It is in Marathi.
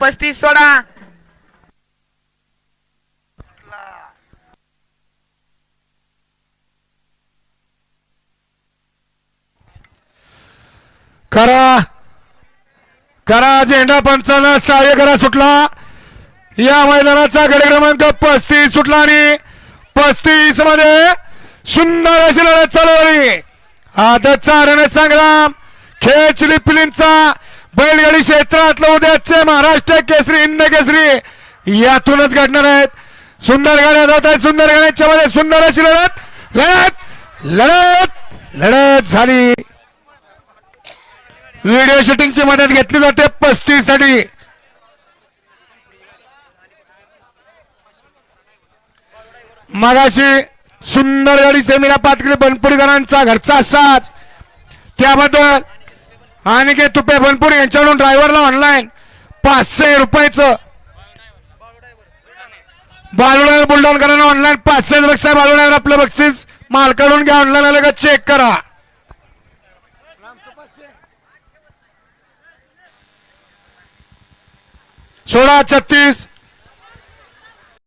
पस्तीस सोडा. करा. करा झेंडा पंचांना सहाय्य करा सुटला. या मैदानाचा गड क्रमांक पस्तीस सुटला आणि पस्तीसमध्ये सुंदर अशी लढत चालू आली आदतचा रण संग्राम. खेळ चिलिपिलींचा बैलगाडी क्षेत्रातलं उद्याचे महाराष्ट्र केसरी हिंद केसरी. यातूनच घडणार आहेत. सुंदर गाड्या जात आहेत. सुंदर गाड्यांच्या मध्ये सुंदर अशी लढत. लढत लढत लढत झाली. व्हिडिओ शूटिंगची मदत घेतली जाते पस्तीससाठी मगाशी सुंदर गाडी सेमीला पातळी बनपुरीकरांचा घरचा असाच त्याबद्दल आणि तुपे बनपुरी यांच्याकडून ड्रायव्हरला ऑनलाईन पाचशे रुपयाचं. बालुडायर बुलढाणकरांना ऑनलाईन पाचशे बक्षीस बालुडायर आपलं बक्षीस. मालकाडून घ्या ऑनलाईन आलं का चेक करा. सोळा छत्तीस.